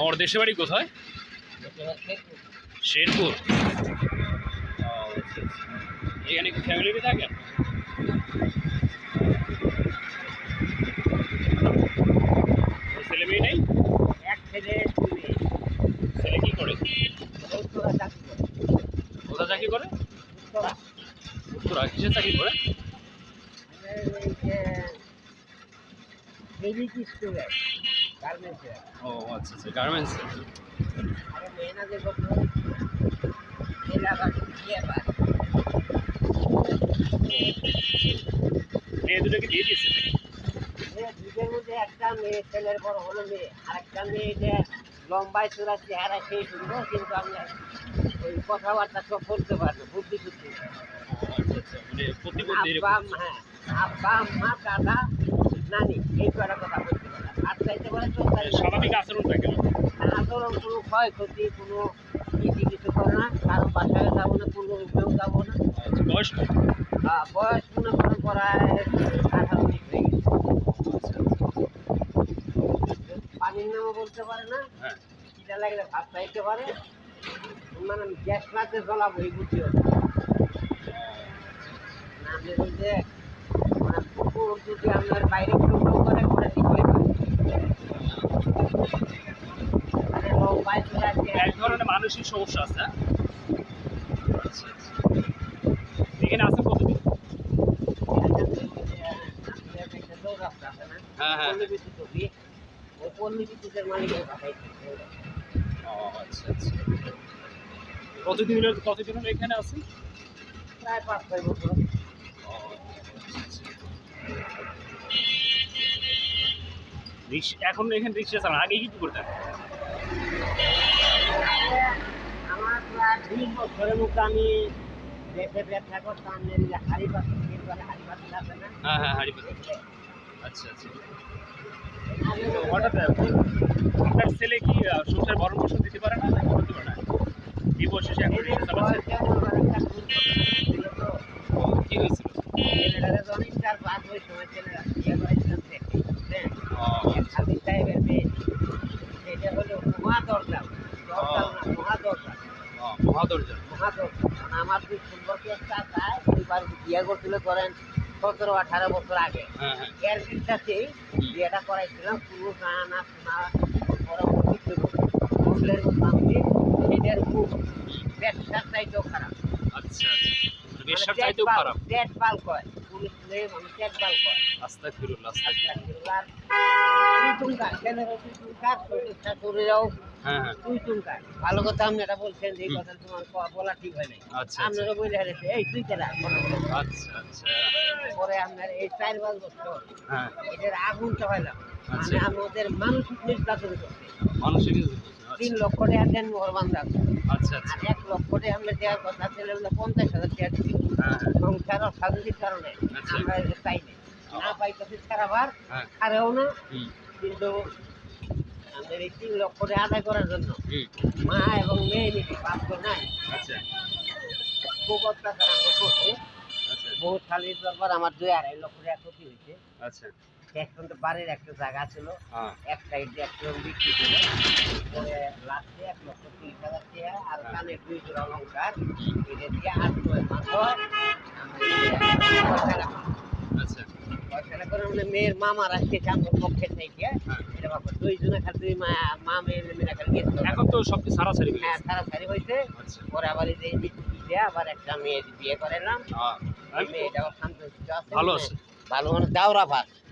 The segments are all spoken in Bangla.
আমার দেশে বাড়ি কোথায়? শেরপুর। এখানে কি ফ্যামিলিতে থাকেন? ছেলে মেয়ে নেই? এক ছেলে ছেলে কি করে? চাকরি করে। কোথায় চাকরি করে? উত্তরা। কিসের চাকরি স্কুলে ও আচ্ছা আচ্ছা গার্মেন্টস। মেয়ে দুটোকে দিয়ে দিয়েছে মধ্যে একটা মেয়ে ছেলের বড় হলো মেয়ে আরেকটা মেয়ে যে লম্বায় চূড়া চেহারা সেই সুন্দর কিন্তু আমরা ওই কথাবার্তা সব বলতে পারব বুদ্ধি বুদ্ধি। আচ্ছা আচ্ছা মানে আব্বা হ্যাঁ আব্বা মা দাদা নানি এই কয়টা কথা বলতে মানে স্বাভাবিক আচরণটা কেন আন্দোলন কোনো ক্ষয়ক্ষতি কোনো কিছু কিছু করে না। কারও বাসায় যাব না কোনো রূপেও যাব না। আচ্ছা বয়স বয়স মনে করেন প্রায় আঠারো উনিশ হয়ে গেছে। পানির নামও বলতে পারে না। হ্যাঁ। এটা লাগলে ভাত চাইতে পারে। মানে গ্যাস রাতে জ্বলাবো এই বুদ্ধি হচ্ছে আপনি বলতে মানে কুকুর যদি আপনার বাইরে করে করে ঠিক হয়ে যাবে। মানে লম্বায় চূড়া এক ধরনের মানসিক সমস্যা আছে। হ্যাঁ? আচ্ছা আচ্ছা এখানে আছে কতদিন? হ্যাঁ, হ্যাঁ। ও আচ্ছা আচ্ছা। কতদিন এখানে বছর রিক্সা এখন এখানে রিক্সা চালান। আগে কি করতেন? আমার প্রায় বিশ বছরের মতো আমি দেশে ব্যবসা করতাম হাড়ি পাতি। হাড়ি পাতি আছে না হ্যাঁ হ্যাঁ হাড়ি। আচ্ছা। আচ্ছা হঠাৎ আপনার ছেলে কি সংসার ভরণ পোষণ দিতে পারে না? করতে পারে না। এই বয়সে সে এখন রিক্সা চালাচ্ছে? ও, কি হয়েছিল? ও আচ্ছা। ও, মহাদরজা আমার দুই সম্পর্কে একটা চায় দুইবার বিয়ে করছিল করেন সতেরো আঠারো বছর আগে হ্যাঁ হ্যাঁ এর বিয়েটা করাইছিলাম কোনো গানা শোনা পরবর্তী আমি এটার খুব ব্যবসার চাইতেও খারাপ আচ্ছা আচ্ছা পুলিশ নেই পেট পাল আস্তা ফিরুল আস্তা আর তুই শরীরটা হ্যাঁ হ্যাঁ। তুই ভালো কথা আপনারা বলছেন এই কথা তোমার ক- বলা ঠিক হয় নাই। আচ্ছা আচ্ছা। আপনারা বলে হারেছে এই তুই কেনা আচ্ছা আচ্ছা। পরে আপনার এই চার পাঁচ বছর হ্যাঁ। এটার আগুন চাপাইলাম মানে। আমাদের মানসিক নির্যাতন করছে। মানুষের তিন লক্ষ টাকা দেন মোহর বান্ধা আচ্ছা আচ্ছা। আর এক লক্ষ টাকা আমরা দেওয়ার কথা ছিল পঞ্চাশ হাজার টাকা দিচ্ছি হ্যাঁ। হ্যাঁ সংসার ও শান্তির কারণে। আচ্ছা। আমরা চাই না। না পাইতেছি সারাবার হ্যাঁ। আরেও না। কিন্তু আমাদের এই তিন লক্ষ টাকা আদায় করার জন্য মা এবং মেয়ে নিতে প্রাপ্ত নাই আচ্ছা। খুব অত্যাচার আমরা করছে। আচ্ছা। বহু শালির দরবার আমার দুই আড়াই লক্ষ টাকা ক্ষতি হয়েছে। আচ্ছা। এখন তো বাড়ির একটা জায়গা ছিল। হ্যাঁ। এক সাইডে এক জন বিক্রি ছিল পরে লাস্টে এক লক্ষ তিরিশ হাজার টাকা আর কানে দুই জোড়া অলঙ্কার এটা দিয়ে আট হয় আচ্ছা। পয়সাটা করে মানে মেয়ের মামার আসছে চান্দর পক্ষে থেকে। হ্যাঁ। এটা বাবা দুই জনে খালি মা মেয়ের মেয়েরা খালি গেছিল। এখন তো সব কিছু সারাসারি হয়ে হ্যাঁ তাড়াতাড়ি হয়েছে। আচ্ছা। পরে আবার এই যে আবার একটা মেয়ে বিয়ে করালাম হ্যাঁ। শান্ত ভালো আছে। ভালো মানে দাওরা ভাত।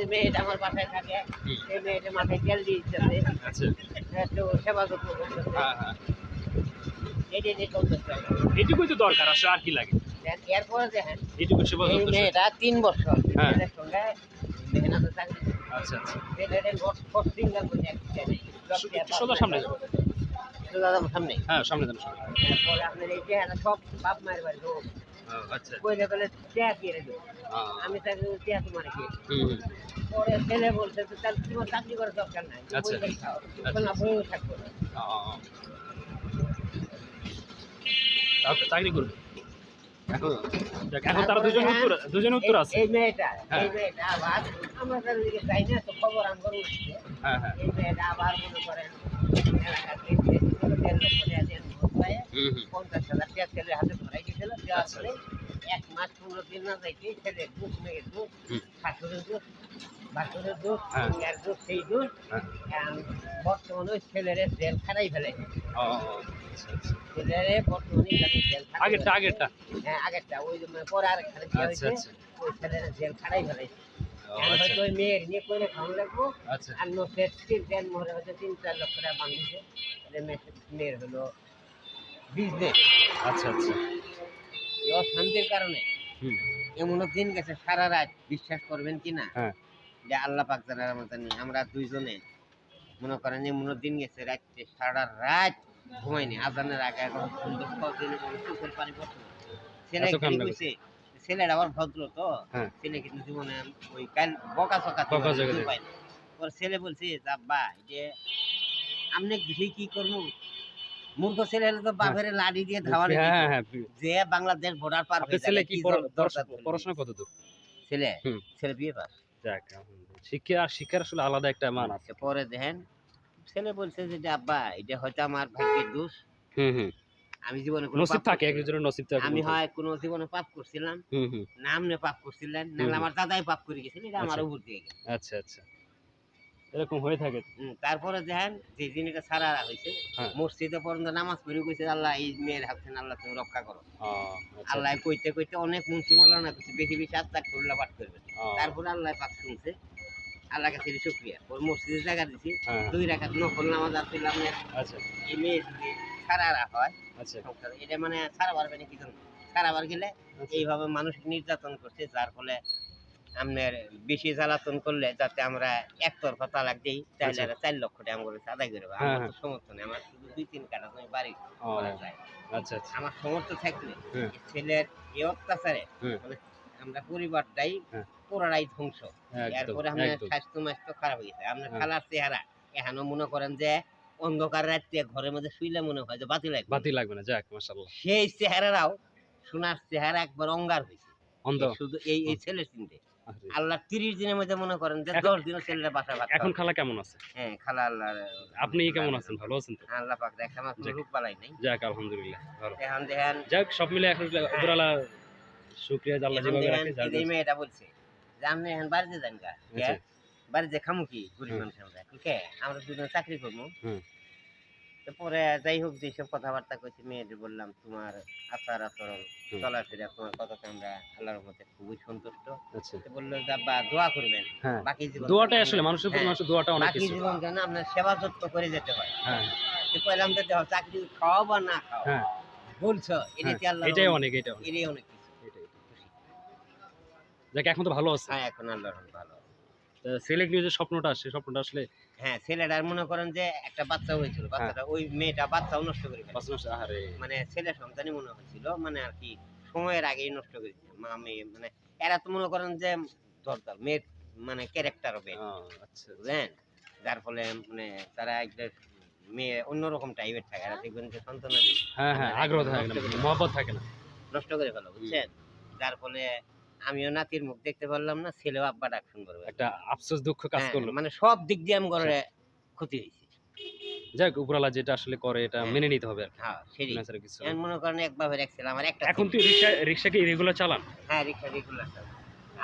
ওই মেয়েটা আমার বাসায় থাকে। সেই মেয়েটা মাথায় তেল দিয়ে দিচ্ছে আচ্ছা। একটু সেবা যত্ন করতেছে হ্যাঁ হ্যাঁ। যে এটুকুই তো দরকার আসলে আর কি লাগে? এরপরে দেখেন এটুকু সেবা যত্ন মেয়েটা তিন বছর। হ্যাঁ। সঙ্গে মেহনতে চাকরি। আচ্ছা আচ্ছা। ছেলেদের নোট পোস্টিং লাগবে এক সোজা সামনে যাও। সোজা সামনে। হ্যাঁ সামনে দেন সামনে এরপরে আপনার এই চেহারা সব বাপ মায়ের বাড়ি লোক ও, আচ্ছা কইলে বলে চেয়া কিনে দেবো আহ, আমি তাকে চেয়া তোমার কি হুম, হুম। পরে ছেলে বলছে তো তাহলে তোমার চাকরি করার দরকার নাই আচ্ছা। থাকব করবে এখন তারা দুজন উত্তর দুজন উত্তর আছে এই মেয়েটা হ্যাঁ। এই মেয়েটা আবার দিকে যাই না তো খবর হ্যাঁ হ্যাঁ এই মেয়েটা আবার মনে করেন এলাকার দেড় লক্ষ টাকা দিয়ে ভোট পায় হুম হুম পঞ্চাশ হাজার টাকা ছেলের হাতে ধরাই দিয়েছিল দেওয়ার আচ্ছা। পরে এক মাস পনেরো দিন না যাইতে ছেলে দুধ মেয়ের দুধ। শাশুড়ির দুধ বাসুরের দুধ হ্যাঁ। মেয়ের দুধ সেই দুধ। হ্যাঁ। বর্তমানে ওই ছেলের জেল খারাই ফেলে। আচ্ছা, আচ্ছা। ছেলের বর্তমানে জেল আগেরটা। আগেরটা। হ্যাঁ আগেরটা। ওই মানে পরে খালি দেওয়া আচ্ছা, হয়েছে ওই ছেলের জেল খারাই ফেলে। আচ্ছা। ওই মেয়ের নিয়ে করে খাওয়ান লাগবো। আচ্ছা। আর নোটের তিন দেন মরে হচ্ছে তিন চার লক্ষ টাকা বাংলিছে মেয়ের হলো বিজনেস আচ্ছা আচ্ছা। এই অশান্তির কারণে হুম। এমনও দিন গেছে সারা রাত বিশ্বাস করবেন কি না? হ্যাঁ। যে আল্লাহ পাক জানার নেই। আমরা দুইজনে মনে করেন এমনও দিন গেছে রাত্রে সারা রাত ঘুমাইনি। আজানের আগে এখন চোখের পানি পড়ছে না। ছেলে কি কইছে? ছেলেটা আবার ভদ্র তো। হ্যাঁ। ছেলে কিন্তু জীবনে ওই কাল বকা চকা বকা চকা দেয়। ওর ছেলে বলছে যাব্বা যে আপনি দেখি কি করব? মূর্খ ছেলে হলে তো বাপের লাঠি দিয়ে ধাওয়ানি হ্যাঁ হ্যাঁ হ্যাঁ যে বাংলাদেশ পার হয়ে ছেলে কি পড়াশোনা- কত দূর ছেলে? ছেলে বিয়ে পাস। যাক শিক্ষা আর শিক্ষার আসলে আলাদা একটা মান আছে। পরে দেখেন ছেলে বলছে যে আব্বা এটা হয়তো আমার ভাগ্যের দোষ। হুম হুম। আমি জীবনে কোনো নসিব থাকে না। একজনের নসিব থাকে আমি হয় কোনো জীবনে পাপ করছিলাম। হুম হুম। না পাপ করছিলেন নাহলে আমার দাদাই পাপ করে গেছিল এটা আমার আচ্ছা। উপর দিয়ে গেছে। আচ্ছা আচ্ছা। এরকম হয়ে থাকে। তারপরে দেখেন যে জিনিসটা সারা হয়েছে হ্যাঁ। মসজিদে পর্যন্ত নামাজ পড়ে কইছে আল্লাহ এই মেয়ের হাত থেকে আল্লাহ তুমি রক্ষা করো। আচ্ছা, আল্লাহ কইতে কইতে অনেক মুন্সি মৌলানা করছে বেশি বেশি আত্মাক করলে পাঠ করবে। তারপরে আল্লাহ পাক শুনছে আল্লাহ কাছে শুক্রিয়া। ওর মসজিদে জায়গা দিছি হ্যাঁ, দুই রাখাত নকল নামাজ আসছিল আপনার আচ্ছা। এই মেয়ে যদি সারা হয় আচ্ছা। এটা মানে সারা পারবে না কি জন্য সারা বার গেলে আচ্ছা। এইভাবে মানুষ নির্যাতন করছে যার ফলে আপনার বেশি জ্বালাতন করলে যাতে আমরা একতরফা তালাক দিই তাহলে আচ্ছা। চার লক্ষ টাকা কাছে আদায় করবে। হ্যাঁ, আমার তো হ্যাঁ। সমর্থ আমার শুধু দুই তিন কাটা তুমি বাড়ি করা যায়। আচ্ছা আচ্ছা। আমার সমর্থ থাকলে ছেলের এই অত্যাচারে আমরা পরিবারটাই হ্যাঁ। পুরাটাই ধ্বংস। এরপরে আপনার স্বাস্থ্য মাস্ত্য খারাপ হয়ে গেছে। আপনার হ্যাঁ। খালার চেহারা এখনও মনে করেন যে অন্ধকার রাত্রে ঘরের মধ্যে শুইলে মনে হয় যে বাতি লাগবে। বাতি লাগবে না যাক মাশাআল্লাহ। সেই চেহারাও সোনার চেহারা একবার অঙ্গার হয়েছে। অন্ধ। শুধু এই এই ছেলের চিনতে আরে, আল্লাহ তিরিশ দিনের মধ্যে মনে করেন যে এখন- দশ দিনও ছেলেটা বাসা ভাত এখন খালা কেমন আছে? হ্যাঁ খালা আল্লাহ আপনি কেমন আছেন? ভালো আছেন তো? আল্লাহ পাক দেখে আমার কোনো। রূপ পালাই নাই। যাক আলহামদুলিল্লাহ ভালো। এখন দেখেন যাক সব মিলে এখন উপরালা শুক্রিয়া যে আল্লাহ যেভাবে রাখে যার এই মেয়েটা বলছে যে আপনি এখন বাড়িতে যান গা আচ্ছা। বাড়িতে খামু কি? গরিব হুম। মানুষ আমরা কে? আমরা দুজন চাকরি করব। হুম। তো পরে যাই হোক যেসব কথাবার্তা কইছি মেয়েদের বললাম তোমার আচার আচরণ। চলাফেরা তোমার কথাতে আমরা আল্লাহর মধ্যে খুবই সন্তুষ্ট। আচ্ছা। বলল যে আব্বা দোয়া করবেন। হ্যাঁ। বাকি জীবন দোয়াটাই আসলে মানুষের প্রতি হ্যাঁ। মানুষের দোয়াটা অনেক বাকি জীবন যেন আপনার সেবা যত্ন করে যেতে হয়। হ্যাঁ। পয়লাম তো দেখো চাকরি খাও বা না খাও হ্যাঁ। বলছো এটাই আল্লাহ এটাই অনেক অনেক। এটাই অনেক কিছু। যাক এখন তো ভালো আছে। হ্যাঁ এখন আল্লাহর ভালো। সিলেক্ট নিউজের স্বপ্নটা সে স্বপ্নটা আসলে হ্যাঁ ছেলেটার মনে করেন যে একটা বাচ্চা হয়েছিল হ্যাঁ। বাচ্চাটা ওই মেয়েটা বাচ্চাও নষ্ট করে ফেলেছে। মানে ছেলে সন্তানই মনে হয়েছিল মানে আর কি সময়ের আগেই নষ্ট করে মা মেয়ে মানে এরা তো মনে করেন যে দরকার মেয়ের মানে ক্যারেক্টার হবে। আচ্ছা বুঝলেন? যার ফলে মানে তারা একটা মেয়ে অন্যরকম টাইপের থাকে। এরা দেখবেন যে সন্তান হ্যাঁ হ্যাঁ আগ্রহ থাকে না মহব্বত থাকে না। নষ্ট করে ফেলো বুঝছেন? যার ফলে আমিও নাতির মুখ দেখতে পারলাম না ছেলেও আব্বা ডাক শুনবার একটা আফসোস দুঃখ কাজ করল। মানে সব দিক দিয়ে আমি ঘরে ক্ষতি হয়েছে। যাক উপরালা যেটা আসলে করে এটা হ্যাঁ। মেনে নিতে হবে আর কি। হ্যাঁ সেটাই। কিছু। মনে করেন এক এক ছেলে আমার একটা এখন তুই রিক্সা রিক্সাকে রেগুলার চালান? হ্যাঁ রিক্সা রেগুলার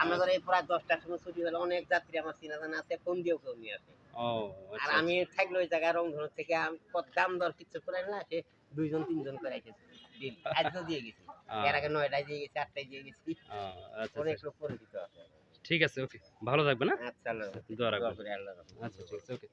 আমরা ঘরে প্রায় দশটার সময় ছুটি হলে অনেক যাত্রী আমার চিনা জানা আছে ফোন দিয়েও কেউ নিয়ে আসে। আর আচ্ছা আমি থাকলে ওই জায়গায় রংধনু থেকে আমি কত দাম দর কিছু করে না সে দুইজন তিনজন করে আইতেছে। দিন। আজকেও দিয়ে গেছি। এর আগে নয়টায় দিয়ে গেছি আটটায় দিয়ে গেছি। আহ, আচ্ছা অনেক আচ্ছা। লোক পরিচিত আছে ঠিক আছে ওকে। ভালো থাকবে না আচ্ছা আল্লাহ দোয়া রাখবেন। আচ্ছা ঠিক আছে ওকে।